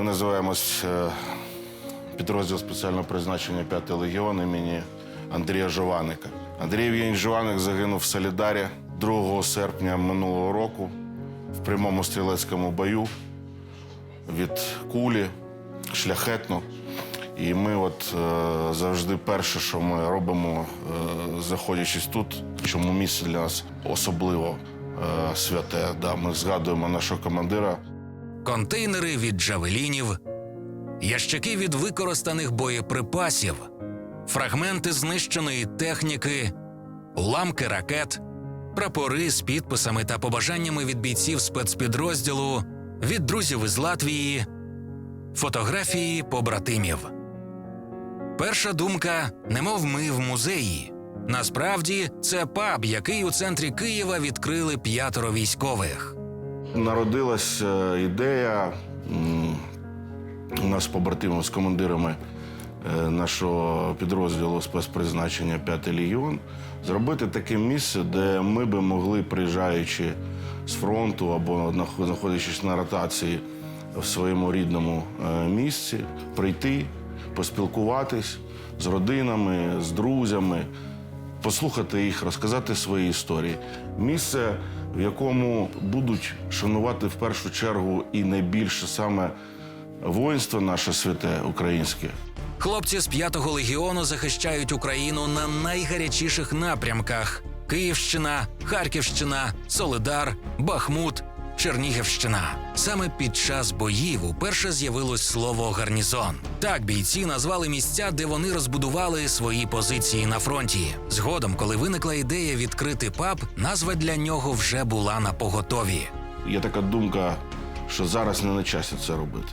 Ми називаємось е, підрозділ спеціального призначення 5 легіон імені Андрія Жованика. Андрій Євгеній Жованик загинув в Солідарі 2 серпня минулого року в прямому стрілецькому бою від кулі шляхетно. І ми от е, завжди перше, що ми робимо, е, знаходячись тут, чому місце для нас особливо е, святе. Да, ми згадуємо нашого командира контейнери від джавелінів, ящики від використаних боєприпасів, фрагменти знищеної техніки, уламки ракет, прапори з підписами та побажаннями від бійців спецпідрозділу, від друзів із Латвії, фотографії побратимів. Перша думка, немов ми в музеї. Насправді, це паб, який у центрі Києва відкрили п'ятеро військових. Народилась е, ідея у нас з побратимами, з командирами е, нашого підрозділу спецпризначення 5 легіон зробити таке місце, де ми би могли, приїжджаючи з фронту або знаходячись на ротації в своєму рідному е, місці, прийти, поспілкуватись з родинами, з друзями, послухати їх, розказати свої історії. Місце, в якому будуть шанувати в першу чергу і найбільше саме воїнство наше святе українське. Хлопці з 5-го легіону захищають Україну на найгарячіших напрямках: Київщина, Харківщина, Солидар, Бахмут, Чернігівщина. Саме під час боїв уперше з'явилось слово гарнізон. Так бійці назвали місця, де вони розбудували свої позиції на фронті. Згодом, коли виникла ідея відкрити паб, назва для нього вже була на поготові. Є така думка, що зараз не на часі це робити.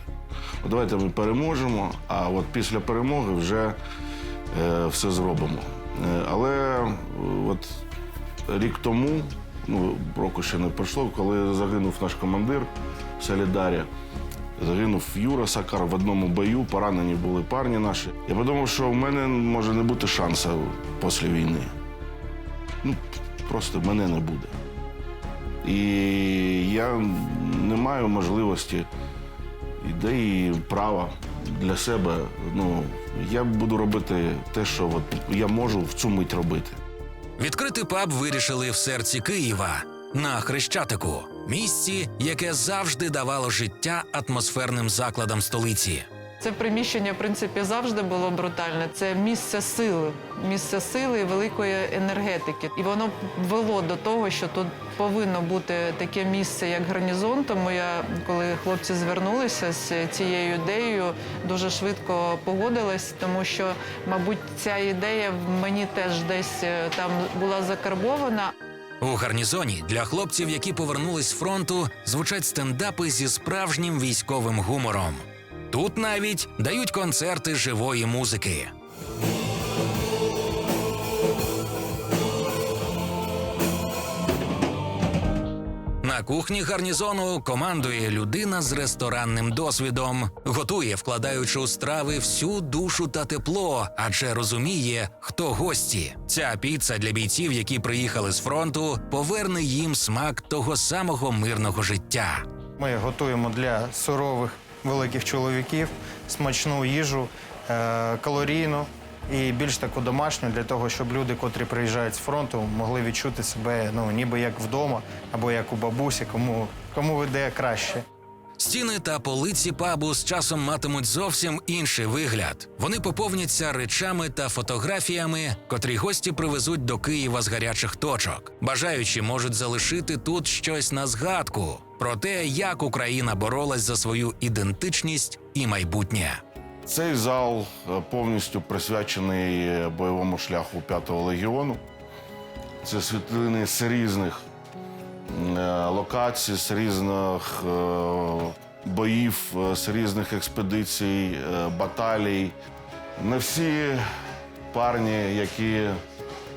От давайте ми переможемо, а от після перемоги вже е, все зробимо. Е, але е, от рік тому, ну року ще не пройшло, коли загинув наш командир в Солідарі, загинув Юра Сакар в одному бою, поранені були парні наші. Я подумав, що в мене може не бути шансу після війни. Ну, просто мене не буде. І я не маю можливості ідеї, права для себе. Ну, я буду робити те, що от я можу в цю мить робити. Відкрити паб вирішили в серці Києва на Хрещатику, місці, яке завжди давало життя атмосферним закладам столиці. Це приміщення, в принципі, завжди було брутальне. Це місце сили, місце сили і великої енергетики. І воно вело до того, що тут повинно бути таке місце, як гарнізон. Тому я, коли хлопці звернулися з цією ідеєю, дуже швидко погодилась, тому що, мабуть, ця ідея в мені теж десь е, там була закарбована. У гарнізоні для хлопців, які повернулись з фронту, звучать стендапи зі справжнім військовим гумором. Тут навіть дають концерти живої музики. На кухні гарнізону командує людина з ресторанним досвідом, готує, вкладаючи у страви всю душу та тепло, адже розуміє, хто гості. Ця піца для бійців, які приїхали з фронту, поверне їм смак того самого мирного життя. Ми готуємо для сурових великих чоловіків смачну їжу, е, калорійну і більш таку домашню для того, щоб люди, котрі приїжджають з фронту, могли відчути себе ну ніби як вдома або як у бабусі, кому кому веде краще. Стіни та полиці пабу з часом матимуть зовсім інший вигляд. Вони поповняться речами та фотографіями, котрі гості привезуть до Києва з гарячих точок. Бажаючі можуть залишити тут щось на згадку про те, як Україна боролась за свою ідентичність і майбутнє. Цей зал е, повністю присвячений е, бойовому шляху 5-го легіону. Це світлини з різних е, локацій, з різних боїв, з різних експедицій, баталій. Не всі парні, які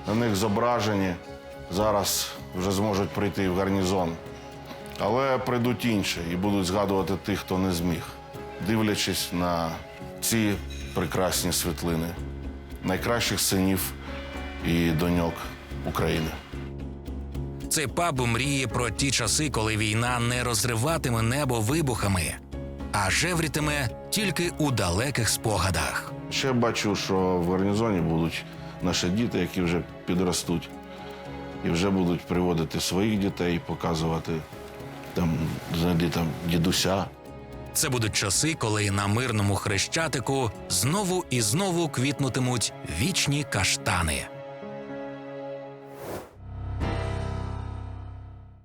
на них зображені, зараз вже зможуть прийти в гарнізон. Але прийдуть інші і будуть згадувати тих, хто не зміг, дивлячись на ці прекрасні світлини найкращих синів і доньок України. Цей паб мріє про ті часи, коли війна не розриватиме небо вибухами. а жеврітиме тільки у далеких спогадах. Ще бачу, що в гарнізоні будуть наші діти, які вже підростуть, і вже будуть приводити своїх дітей, показувати там, взагалі там дідуся. Це будуть часи, коли на мирному хрещатику знову і знову квітнутимуть вічні каштани.